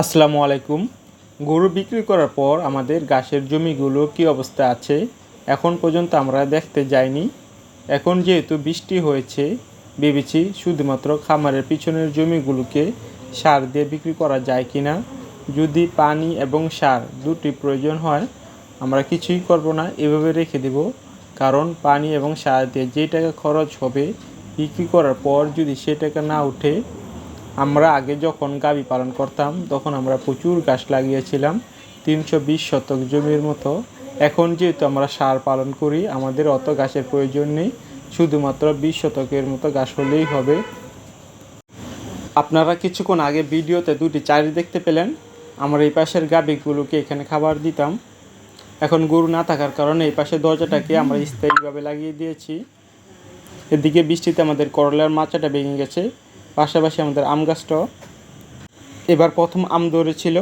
আসসালামু আলাইকুম। গরু বিক্রি করার পর আমাদের ঘাসের জমিগুলো কী অবস্থা আছে? এখন পর্যন্ত আমরা দেখতে যাইনি। এখন যেহেতু বৃষ্টি হয়েছে, ভেবেছি শুধুমাত্র খামারের পিছনের জমিগুলোকে সার দিয়ে বিক্রি করা যায় কি না যদি পানি এবং সার দুটি প্রয়োজন হয়, আমরা কিছুই করব না, এভাবে রেখে দেব। কারণ পানি এবং সার দিয়ে যে টাকা খরচ হবে, বিক্রি করার পর যদি সে টাকা না উঠে আমরা আগে যখন গাবি পালন করতাম, তখন আমরা প্রচুর গাছ লাগিয়েছিলাম, তিনশো বিশ শতক জমির মতো। এখন যেহেতু আমরা সার পালন করি, আমাদের অত গাছের প্রয়োজন নেই, শুধুমাত্র বিশ শতকের মতো গাছ হলেই হবে। আপনারা কিছুক্ষণ আগে ভিডিওতে দুটি চারি দেখতে পেলেন। আমরা এই পাশের গাবিগুলোকে এখানে খাবার দিতাম। এখন গরু না থাকার কারণে এই পাশের দরজাটাকে আমরা স্থায়ীভাবে লাগিয়ে দিয়েছি। এদিকে বৃষ্টিতে আমাদের করলার মাচাটা ভেঙে গেছে। পাশাপাশি আমাদের আম গাছটাও। এবার প্রথম আম ধরেছিল।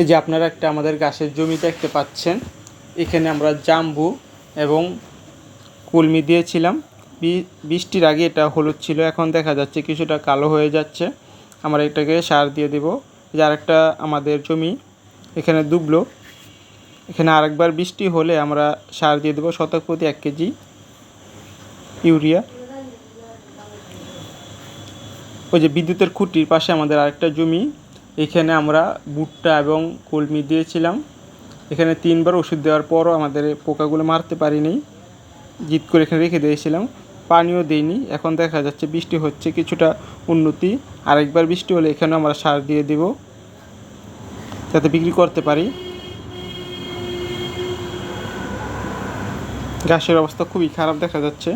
এই যে আপনারা একটা আমাদের গাছের জমি দেখতে পাচ্ছেন, এখানে আমরা জাম্বু এবং কুলমি দিয়েছিলাম। বৃষ্টির আগে এটা হলুদ ছিল, এখন দেখা যাচ্ছে কিছুটা কালো হয়ে যাচ্ছে। আমরা এটাকে সার দিয়ে দেব। এই যে আরেকটা আমাদের জমি, এখানে ডুবলো। এখানে আরেকবার বৃষ্টি হলে আমরা সার দিয়ে দেবো, শতক প্রতি এক কেজি ইউরিয়া। ওই যে বিদ্যুতের খুঁটির পাশে আমাদের আরেকটা জমি, এখানে আমরা ভুট্টা এবং কলমি দিয়েছিলাম। এখানে তিনবার ওষুধ দেওয়ার পরও আমাদের পোকাগুলো মারতে পারিনি। জিত করে এখানে রেখে দিয়েছিলাম। পানিও দেইনি। এখন দেখা যাচ্ছে বৃষ্টি হচ্ছে, কিছুটা উন্নতি। আরেকবার বৃষ্টি হলে এখানেও আমরা সার দিয়ে দেব, যাতে বিক্রি করতে পারি। গাছের অবস্থা খুবই খারাপ দেখা যাচ্ছে।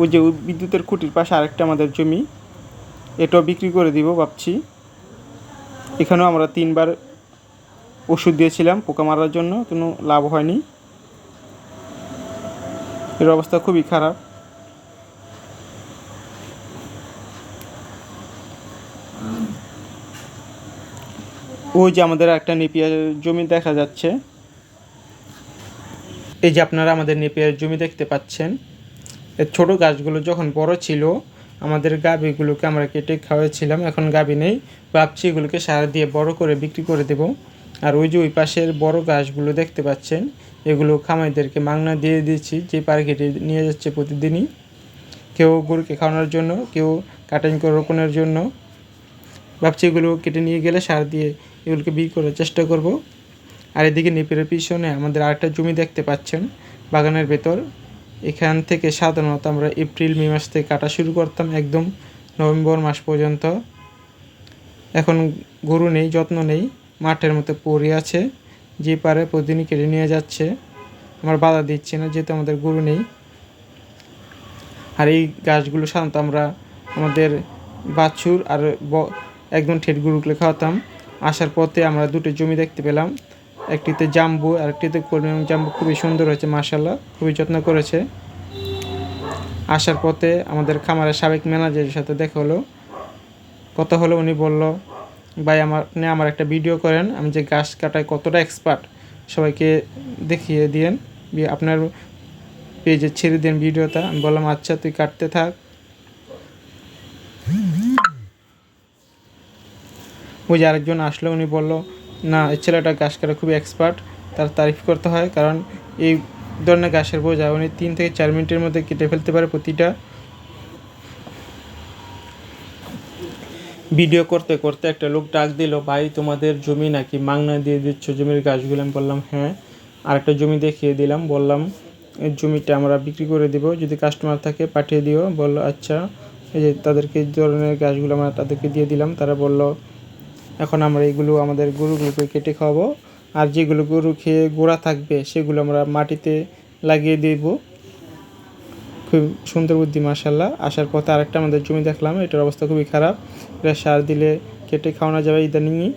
ওই যে বিদ্যুতের খুঁটির পাশে আরেকটা আমাদের জমি। এটাও বিক্রি করে দিব ভাবছি। এখানেও আমরা তিনবার ওষুধ দিয়েছিলাম পোকা মারার জন্য, কোনো লাভ হয়নি। এর অবস্থা খুবই খারাপ। ওই যে আমাদের একটা নেপিয়ার জমি দেখা যাচ্ছে। এই যে আপনারা আমাদের নেপিয়ার জমি দেখতে পাচ্ছেন, এর ছোট গাছগুলো যখন বড় ছিল আমাদের গাবিগুলোকে আমরা কেটে খাওয়াইছিলাম, এখন গাভী নেই। ভাবছি এগুলোকে সার দিয়ে বড় করে বিক্রি করে দেব। আর ওই যে ওই পাশের বড় গাছগুলো দেখতে পাচ্ছেন, এগুলো খামাইদেরকে মাংনা দিয়ে দিয়েছি, যে পারে কেটে নিয়ে যাচ্ছে প্রতিদিনই। কেউ গরুকে খাওয়ানোর জন্য, কেউ কাটিং করে রোপণের জন্য। ভাবছি এগুলো কেটে নিয়ে গেলে সার দিয়ে এগুলোকে বিক্রি করার চেষ্টা করব। আর এদিকে নিপিরের পিছনে আমাদের আরেকটা জমি দেখতে পাচ্ছেন, বাগানের ভেতর। এখান থেকে সাধারণত আমরা এপ্রিল, মে মাস থেকে কাটা শুরু করতাম একদম নভেম্বর মাস পর্যন্ত। এখন গরু নেই, যত্ন নেই, মাঠের মতো পড়ে আছে, যে পারে প্রতিদিনই কেটে নিয়ে যাচ্ছে। আমরা বাধা দিচ্ছি না, যেহেতু আমাদের গরু নেই। আর এই গাছগুলো সাধারণত আমরা আমাদের বাছুর আর একদম ঠেট গরুগুলো খাওয়াতাম। আসার পথে আমরা দুটো জমি দেখতে পেলাম। একটিতে জাম্বু আর একটিতে কলমি এবং জাম্বু খুবই সুন্দর হয়েছে মার্শাল্লাহ খুবই যত্ন করেছে। আসার পথে আমাদের খামারের সাবেক ম্যানেজারের সাথে দেখা হলো। কথা হলো উনি বলল, ভাই, আমার, আপনি আমার একটা ভিডিও করেন, আমি যে গাছ কাটায় কতটা এক্সপার্ট সবাইকে দেখিয়ে দিয়েন। আপনার পেজে ছেড়ে দেন ভিডিওটা। আমি বললাম আচ্ছা তুই কাটতে থাক। ওই যে আরেকজন আসলো, উনি বলল না, এই ছেলেটা গাছ কাটা খুবই এক্সপার্ট তার তারিফ করতে হয়, কারণ এই ধরনের গাছের বোঝা উনি তিন থেকে চার মিনিটের মধ্যে কেটে ফেলতে পারে প্রতিটা ভিডিও করতে করতে একটা লোক ডাক দিল, ভাই, তোমাদের জমি নাকি মাংনা দিয়ে দিচ্ছ? জমির গাছগুলো আমি বললাম হ্যাঁ। আরেকটা জমি দেখিয়ে দিলাম, বললাম, এই জমিটা আমরা বিক্রি করে দিব, যদি কাস্টমার থাকে পাঠিয়ে দিও। বলল আচ্ছা। এই যে তাদেরকে এই ধরনের গাছগুলো আমরা তাদেরকে দিয়ে দিলাম, তারা বলল এখন আমরা এগুলো আমাদের গরুগুলোকে কেটে খাওয়াবো। আর যেগুলো গরু খেয়ে গোড়া থাকবে, সেগুলো আমরা মাটিতে লাগিয়ে দেব। খুব সুন্দর বুদ্ধি মাসাল্লাহ আসার পথে আরেকটা আমাদের জমি দেখলাম, এটার অবস্থা খুবই খারাপ। এটা সার দিলে কেটে খাওয়ানো যাবে ইদানিংই।